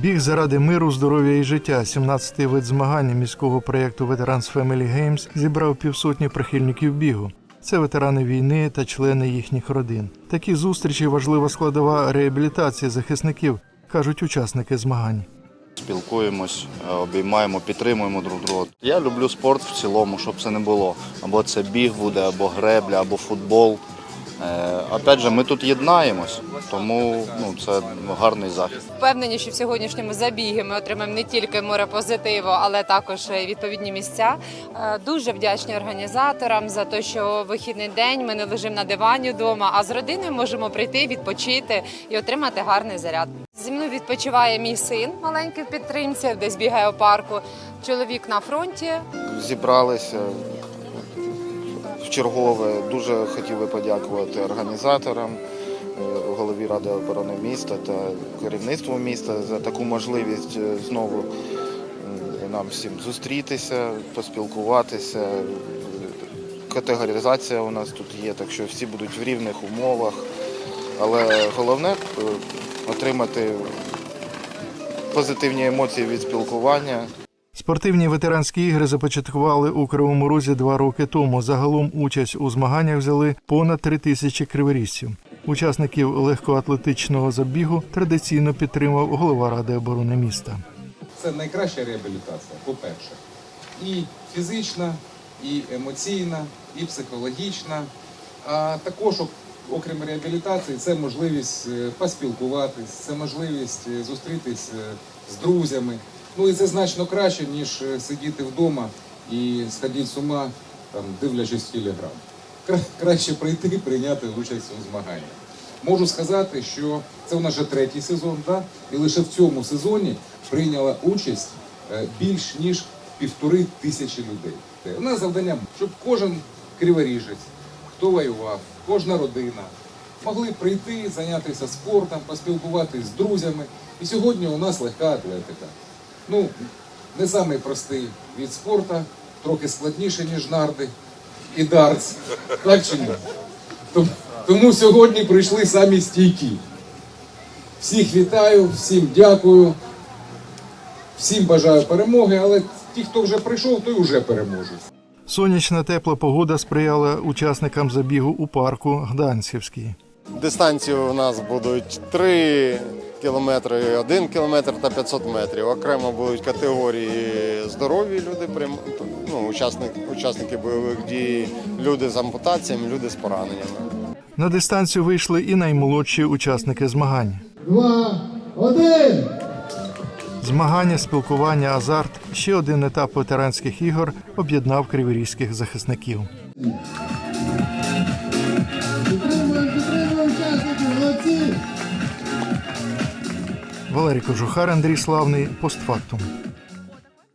Біг заради миру, здоров'я і життя. 17-й вид змагань міського проєкту Veterans Family Games зібрав півсотні прихильників бігу. Це ветерани війни та члени їхніх родин. Такі зустрічі важлива складова реабілітації захисників, кажуть учасники змагань. Спілкуємось, е, обіймаємо, підтримуємо друг друга. Я люблю спорт в цілому, щоб це не було. Або це біг буде, або гребля, або футбол. Е, Опять же, ми тут єднаємось, тому ну, це гарний захід. Впевнені, що в сьогоднішньому забігі ми отримаємо не тільки море позитиву, але також відповідні місця. Е, Дуже вдячні організаторам за те, що вихідний день ми не лежимо на дивані вдома, а з родиною можемо прийти, відпочити і отримати гарний заряд. Зі мною відпочиває мій син маленький в підтримці, десь бігає у парку. Чоловік на фронті. Зібралися чергове. Дуже хотів би подякувати організаторам, е, голові ради оборони міста та керівництву міста за таку можливість е, знову нам всім зустрітися, поспілкуватися. Категоризація у нас тут є, так що всі будуть в рівних умовах. Але головне е, отримати позитивні емоції від спілкування. Спортивні ветеранські ігри започаткували у Кривому Розі два роки тому. Загалом участь у змаганнях взяли понад три тисячі криворізців. Учасників легкоатлетичного забігу традиційно підтримав голова ради оборони міста. Це найкраща реабілітація, по-перше. І фізична, і емоційна, і психологічна. А також, ок- окрім реабілітації, це можливість е, поспілкуватись, це можливість е, зустрітись е, з друзями. Ну і це значно краще, ніж е, сидіти вдома і сходити з ума, там, дивлячись телеграм. Кра- Краще прийти і прийняти участь у змаганнях. Можу сказати, що це у нас вже третій сезон, да? і лише в цьому сезоні прийняла участь е, більш ніж півтори тисячі людей. У нас завдання, щоб кожен криворіжець, хто воював, кожна родина могли прийти, зайнятися спортом, поспілкуватися з друзями. І сьогодні у нас легка атлетика. Ну, не самий простий від спорту, трохи складніше, ніж нарди і дартс. Так чи ні? Тому, сьогодні прийшли самі стійкі. Всіх вітаю, всім дякую, всім бажаю перемоги, але ті, хто вже прийшов, той вже переможуть. Сонячна тепла погода сприяла учасникам забігу у парку Гданцівський. Дистанції у нас будуть 3 кілометри, 1 кілометр та 500 метрів. Окремо будуть категорії здорові люди, ну, учасник, учасники бойових дій, люди з ампутаціями, люди з пораненнями. На дистанцію вийшли і наймолодші учасники змагань. два, один. Змагання, спілкування, азарт ще один етап ветеранських ігор об'єднав криворізьких захисників. Валерій Кожухар, Андрій Славний, постфактум.